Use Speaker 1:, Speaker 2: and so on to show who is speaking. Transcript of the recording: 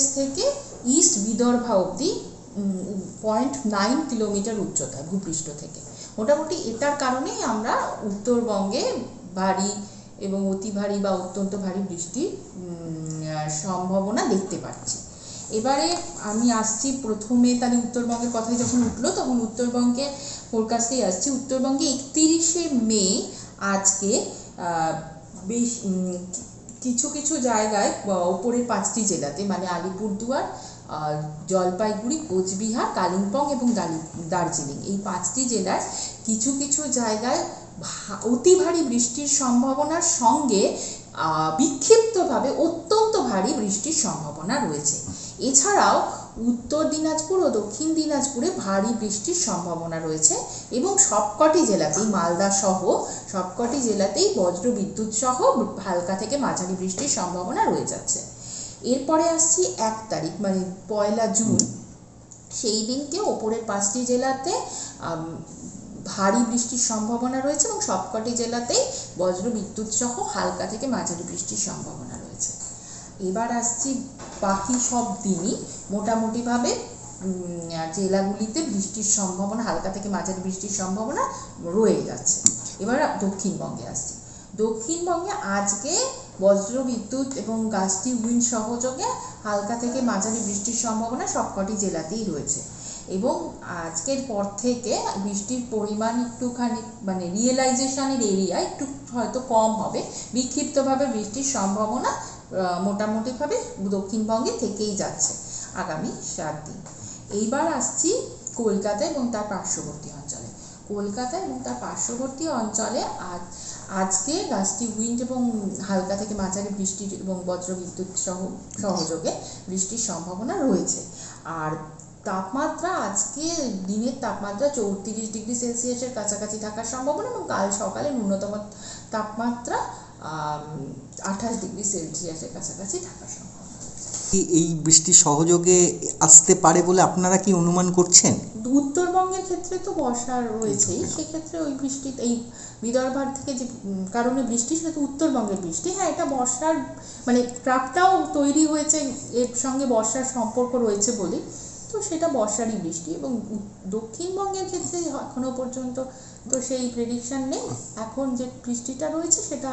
Speaker 1: প্রদেশ থেকে ইস্ট বিদর্ভা অবধি point nine kilometre উচ্চতায় ভূপৃষ্ঠ থেকে। মোটামুটি এটার কারণেই আমরা উত্তরবঙ্গে ভারী এবং অতি ভারী বা অত্যন্ত ভারী বৃষ্টির সম্ভাবনা দেখতে পাচ্ছি। এবারে আমি আসছি প্রথমে, তাহলে উত্তরবঙ্গের কথাই যখন উঠল, তখন উত্তরবঙ্গে ফোরকাস্টেই আসছি। উত্তরবঙ্গে একতিরিশে মে আজকে বেশ কিছু কিছু জায়গায় ওপরের পাঁচটি জেলাতে মানে আলিপুরদুয়ার জলপাইগুড়ি, কোচবিহার, কালিম্পং এবং দার্জিলিং। এই পাঁচটি জেলার কিছু কিছু জায়গায় অতি ভারী বৃষ্টির সম্ভাবনার সঙ্গে বিক্ষিপ্তভাবে অত্যন্ত ভারী বৃষ্টির সম্ভাবনা রয়েছে। এছাড়াও উত্তর দিনাজপুর ও দক্ষিণ দিনাজপুরে ভারী বৃষ্টির সম্ভাবনা রয়েছে এবং সবকটি জেলাতেই মালদা সহ সবকটি জেলাতেই বজ্র বিদ্যুৎ সহ হালকা থেকে মাঝারি বৃষ্টির সম্ভাবনা রয়ে যাচ্ছে। এরপরে আসছি এক তারিখ মানে পয়লা জুন। সেই দিনকে ওপরের পাঁচটি জেলাতে ভারী বৃষ্টির সম্ভাবনা রয়েছে এবং সবকটি জেলাতেই বজ্র বিদ্যুৎ সহ হালকা থেকে মাঝারি বৃষ্টির সম্ভাবনা রয়েছে। এবার আসছি বাকি সব দিনই। মোটামুটিভাবে জেলাগুলিতে বৃষ্টির সম্ভাবনা, হালকা থেকে মাঝারি বৃষ্টির সম্ভাবনা রয়ে যাচ্ছে। এবার দক্ষিণবঙ্গে আসছি। দক্ষিণবঙ্গে আজকে বজ্র বিদ্যুৎ এবং গাছটি উইন্ড সহযোগে হালকা থেকে মাঝারি বৃষ্টির সম্ভাবনা সবকটি জেলাতেই রয়েছে। এবং আজকের পর থেকে বৃষ্টির পরিমাণ একটুখানি মানে রিয়েলাইজেশনের এরিয়া একটু হয়তো কম হবে। বিক্ষিপ্তভাবে বৃষ্টির সম্ভাবনা মোটামুটিভাবে দক্ষিণবঙ্গে থেকেই যাচ্ছে আগামী সাত দিন। এইবার আসছি কলকাতা এবং তার পার্শ্ববর্তী অঞ্চলে। কলকাতা এবং তার পার্শ্ববর্তী অঞ্চলে আজ, আজকে গাছটি উইন্ড এবং হালকা থেকে মাঝারি বৃষ্টির এবং বজ্রবিদ্যুৎ সহ, সহযোগে বৃষ্টির সম্ভাবনা রয়েছে। আর তাপমাত্রা আজকে দিনের তাপমাত্রা চৌত্রিশ ডিগ্রি সেলসিয়াসের কাছাকাছি থাকার সম্ভাবনা এবং কাল সকালে ন্যূনতম তাপমাত্রা আঠাশ ডিগ্রি সেলসিয়াসের কাছাকাছি থাকার সম্ভাবনা
Speaker 2: কি এই বৃষ্টি সহযোগে আসতে পারে বলে আপনারা কি অনুমান করছেন?
Speaker 1: উত্তরবঙ্গের ক্ষেত্রে তো বর্ষা রয়েছেই সেক্ষেত্রে ওই বৃষ্টি এই বিদর্ভার থেকে যে কারণে বৃষ্টি সেটা উত্তরবঙ্গের বৃষ্টি। হ্যাঁ এটা বর্ষার মানে ট্রাকটাও তৈরি হয়েছে এর সঙ্গে বর্ষার সম্পর্ক রয়েছে বলে। তো সেটা বর্ষারই বৃষ্টি এবং দক্ষিণবঙ্গের ক্ষেত্রে এখনও পর্যন্ত তো সেই প্রেডিকশন নেই। এখন যে বৃষ্টিটা রয়েছে সেটা